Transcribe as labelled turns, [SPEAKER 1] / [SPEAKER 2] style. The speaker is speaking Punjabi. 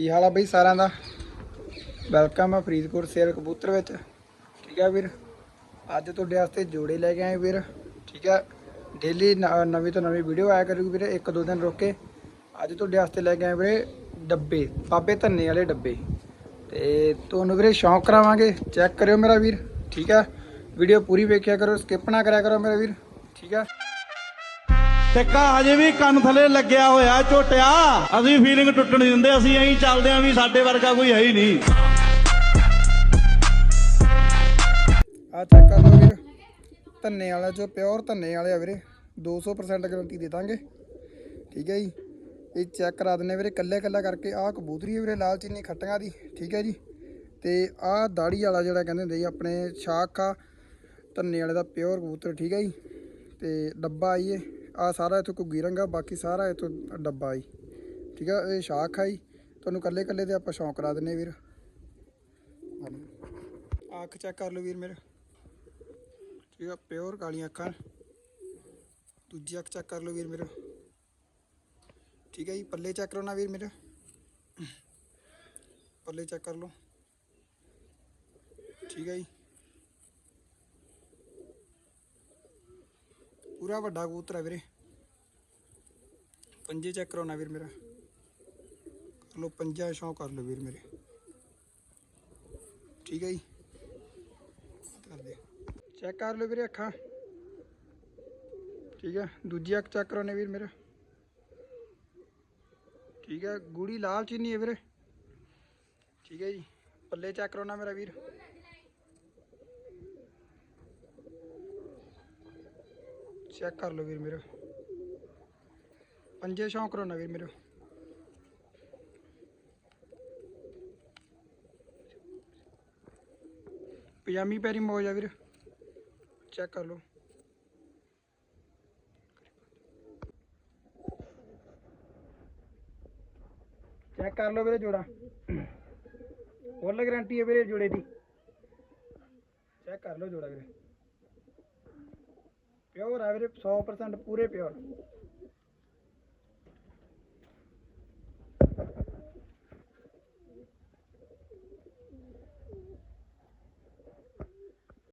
[SPEAKER 1] ਕੀ ਹਾਲ ਆ ਬਈ ਸਾਰਿਆਂ ਦਾ? ਵੈਲਕਮ ਆ ਫਰੀਦਕੋਟ ਸੇਲ ਕਬੂਤਰ ਵਿੱਚ। ਠੀਕ ਆ ਵੀਰ? ਅੱਜ ਤੁਹਾਡੇ ਵਾਸਤੇ ਜੋੜੇ ਲੈ ਕੇ ਆਏ ਵੀਰ। ਠੀਕ ਆ? ਡੇਲੀ ਨਵੀਂ ਤੋਂ ਨਵੀਂ ਵੀਡੀਓ ਆਇਆ ਕਰੂਗੀ ਵੀਰੇ, ਇੱਕ ਦੋ ਦਿਨ ਰੁਕ ਕੇ। ਅੱਜ ਤੁਹਾਡੇ ਵਾਸਤੇ ਲੈ ਕੇ ਆਏ ਵੀਰੇ ਡੱਬੇ, ਬਾਬੇ ਧੰਨੇ ਵਾਲੇ ਡੱਬੇ। ਤੇ ਤੁਹਾਨੂੰ ਵੀਰੇ ਸ਼ੌਂਕ ਕਰਾਵਾਂਗੇ ਚੈੱਕ ਕਰਿਓ ਮੇਰਾ ਵੀਰ। ਠੀਕ ਆ? ਵੀਡੀਓ ਪੂਰੀ ਵੇਖਿਆ ਕਰੋ ਸਕਿਪ ਨਾ ਕਰਿਆ ਕਰੋ ਮੇਰਾ ਵੀਰ। ਠੀਕ ਆ?
[SPEAKER 2] ਟਿੱਕਾ ਹਜੇ ਵੀ ਕੰਨ ਥੱਲੇ ਲੱਗਿਆ ਹੋਇਆ, ਝੋਟਿਆ। ਅਸੀਂ ਫੀਲਿੰਗ ਟੁੱਟਣ ਨਹੀਂ ਦਿੰਦੇ, ਅਸੀਂ ਐਂ ਚੱਲਦੇ ਆਂ ਵੀ ਸਾਡੇ ਵਰਗਾ ਕੋਈ ਹੈ ਹੀ ਨਹੀਂ।
[SPEAKER 1] ਆ ਚੈੱਕ ਕਰ ਲਓ ਵੀਰ। ਧੰਨੇ ਵਾਲਾ ਜੋ ਪਿਓਰ ਧੰਨੇ ਵਾਲੇ ਆ ਵੀਰੇ 200% ਗਾਰੰਟੀ ਦੇ ਦਾਂਗੇ। ਠੀਕ ਹੈ ਜੀ। ਇਹ ਚੈੱਕ ਕਰਾ ਦਿੰਨੇ ਵੀਰੇ ਕੱਲੇ ਕੱਲਾ ਕਰਕੇ। ਆਹ ਕਬੂਤਰੀ ਹੈ ਵੀਰੇ, ਲਾਲ ਚੀਨੀ ਖੱਟੀਆਂ ਦੀ। ਠੀਕ ਹੈ ਜੀ। ਤੇ ਆਹ ਦਾੜੀ ਵਾਲਾ ਜਿਹੜਾ ਕਹਿੰਦੇ ਹੁੰਦੇ ਜੀ, ਆਪਣੇ ਸ਼ਾਖਾ ਧੰਨੇ ਵਾਲੇ ਦਾ ਪਿਓਰ ਕਬੂਤਰ। ਠੀਕ ਹੈ ਜੀ। ਤੇ ਡੱਬਾ ਆਈਏ ਆ ਸਾਰਾ ਇਥੋਂ ਘੁੱਗੀ ਰੰਗਾ, ਬਾਕੀ ਸਾਰਾ ਇਥੋਂ ਡੱਬਾ ਆਈ ਠੀਕ ਹੈ ਇਹ ਸ਼ਾਖ ਆਈ ਤੁਹਾਨੂੰ ਕੱਲੇ ਕੱਲੇ ਤੇ ਆਪਾਂ ਸ਼ੌਂਕ ਕਰਾ ਦਿੰਨੇ ਵੀਰ। ਅੱਖ ਚੈੱਕ ਕਰ ਲਓ ਵੀਰ ਮੇਰੇ। ਠੀਕ ਆ, ਪਿਓਰ ਕਾਲੀਆਂ ਅੱਖਾਂ। ਦੂਜੀ ਅੱਖ ਚੈੱਕ ਕਰ ਲਓ ਵੀਰ ਮੇਰਾ। ਠੀਕ ਹੈ ਜੀ, ਪੱਲੇ ਚੈੱਕ ਕਰੋ ਨਾ ਵੀਰ ਮੇਰਾ। ਪੱਲੇ ਚੈੱਕ ਕਰ ਲਓ। ਠੀਕ ਹੈ ਜੀ। ਪੂਰਾ ਵੱਡਾ ਕਬੂਤਰ ਹੈ ਵੀਰੇ। ਪੰਜੇ ਚੈੱਕ ਕਰੋ ਵੀਰ ਮੇਰਾ। ਕਰ ਲਓ ਪੰਜਾ ਸ਼ੌਂਕ ਕਰ ਲਓ ਵੀਰ ਮੇਰੇ। ਠੀਕ ਹੈ ਜੀ। ਕਰਦੇ ਚੈੱਕ ਕਰ ਲਓ ਵੀਰੇ ਅੱਖਾਂ। ਠੀਕ ਹੈ। ਦੂਜੀ ਅੱਖ ਚੈੱਕ ਕਰੋ ਵੀਰ ਮੇਰਾ। ਠੀਕ ਹੈ। ਗੂੜੀ ਲਾਲ ਚੀਨੀ ਹੈ ਵੀਰੇ। ਠੀਕ ਹੈ ਜੀ। ਪੱਲੇ ਚੈੱਕ ਕਰਾਉਣਾ ਮੇਰਾ ਵੀਰ। ਚੈੱਕ ਕਰ ਲਓ ਵੀਰ ਮੇਰਾ। ਪੰਜੇ ਸ਼ੌਂਕ ਕਰੋ ਵੀਰ ਮੇਰਾ। ਪਜਾਮੀ ਪੈਰੀ ਮੋਜ ਆ ਵੀਰ। ਚੈੱਕ ਕਰ ਲਓ। ਚੈੱਕ ਕਰ ਲਓ ਵੀਰੇ ਜੋੜਾ। ਫੁੱਲ ਗਾਰੰਟੀ ਹੈ ਵੀਰੇ ਜੋੜੇ ਦੀ। ਚੈੱਕ ਕਰ ਲਓ ਜੋੜਾ ਵੀਰੇ। ਪਿਓਰ ਆ ਵੀਰੇ 100% ਪੂਰੇ ਪਿਓਰ